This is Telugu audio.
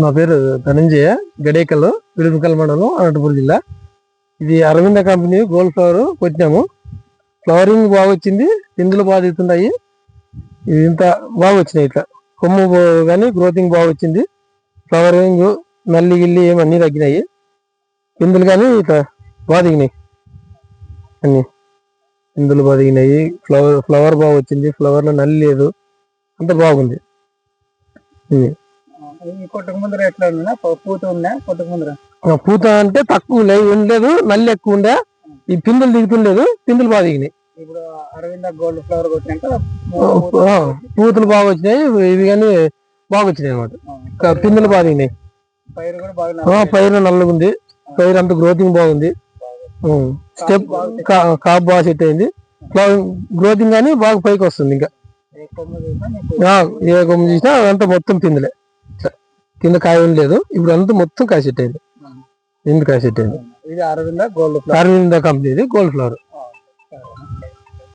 నా పేరు ధనంజయ గడేకల్ విలుపుకల్ మండలం అనంతపురం జిల్లా. ఇది అరవింద కంపెనీ గోల్డ్ ఫ్లవర్ కొట్టినాము. ఫ్లవరింగ్ బాగా వచ్చింది పిందులు బాగా దిగుతున్నాయి ఇది ఇంత బాగా వచ్చినాయి ఇట్లా. కొమ్ము కానీ గ్రోతింగ్ బాగా వచ్చింది. ఫ్లవరింగ్ నల్లి గిల్లి ఏమన్నీ తగ్గినాయి. పిందులు కానీ ఇట్లా బాగా దిగినాయి అన్ని పిందులు బాగా దిగినాయి ఫ్లవర్ ఫ్లవర్ బాగా వచ్చింది. ఫ్లవర్లో నల్లి లేదు. అంత బాగుంది. ఇది. ఈ కొట్టక ముందర ఎట్లా ఉన్నా పూత ఉన్నా కొట్టక ముందర? పూత అంటే తక్కువ లే ఉండలేదు నల్లి ఎక్కువ ఉండే. ఈ పిందులు దిగుతుండలేదు పిందులు బాగా దిగినాయి. ఇప్పుడు అరవింద గోల్డ్ ఫ్లవర్ ఆ, పూతలు బాగా వచ్చినాయి ఇవి కానీ బాగా వచ్చినాయి అనమాట పిందులు బాగా దిగినాయి. పైరు కూడా బాగా ఆ, పైరు నల్లగా ఉంది. పైరు అంత గ్రోతింగ్ బాగుంది స్టెప్ కాప్ బాగా సెట్ అయింది. గ్రోతింగ్ కానీ బాగా పైకి వస్తుంది ఇంకా. ఏ కొమ్మ చూసినా అంతా మొత్తం పిందులే. కింద కాయ ఏం లేదు. ఇప్పుడు అంతా మొత్తం కాయ సెట్ అయింది. కింద కాయ సెట్ అయింది. ఇది అరవింద గోల్డ్ అరవింద కంపెనీది గోల్డ్ ఫ్లవర్.